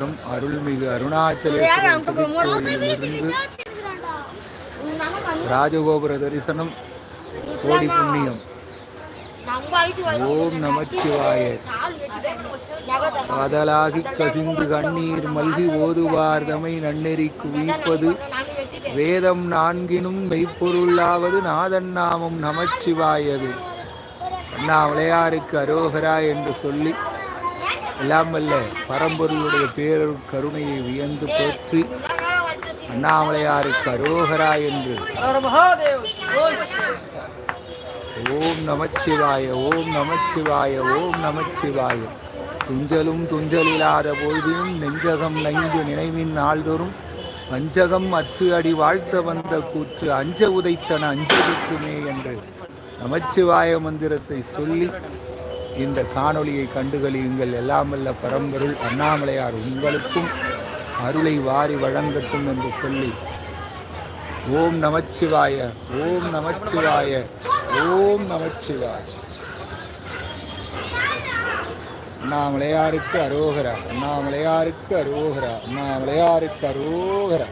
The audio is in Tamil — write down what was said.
அருள்மிகு அருணாச்சலேஸ்வரர் ராஜகோபுர தரிசனம் கோடி புண்ணியம். ஓம் நமச்சிவாய. காதலாகி கசிந்து கண்ணீர் மல்கி ஓதுவார் தமை நன்னெறி குவிப்பது வேதம் நான்கினும் மெய்ப்பொருளாவது நாதன் நாமம் நமச்சிவாயது அண்ணாமலையாருக்கு அரோகரா என்று சொல்லி எல்லாம் வல்ல பரம்பொருளுடைய பேரர் கருணையை வியந்து போற்றி அண்ணாமலையாருக்கு அரோகரா என்று. ஓம் நமச்சிவாய ஓம் நமச்சிவாய ஓம் நமச்சிவாய. துஞ்சலும் துஞ்சலில்லாத பொழுதிலும் நெஞ்சகம் நைந்து நினைவின் நாள்தோறும் வஞ்சகம் அற்று அடி வாழ்த்த வந்த கூற்று அஞ்ச உதைத்தன அஞ்சலிக்குமே என்று நமச்சிவாய மந்திரத்தை சொல்லி இந்த காணொளியை கண்டுகளியுங்கள் எல்லாம் பரம்பொருள் அண்ணாமலையார் உங்களுக்கும் அருளை வாரி வழங்கட்டும் என்று சொல்லி ஓம் நமச்சிவாய ஓம் நமச்சிவாய ஓம் நமச்சிவாய. அண்ணாமலையாருக்கு அரோகரா அண்ணாமலையாருக்கு அரோகரா அண்ணாமலையாருக்கு அரோகரா.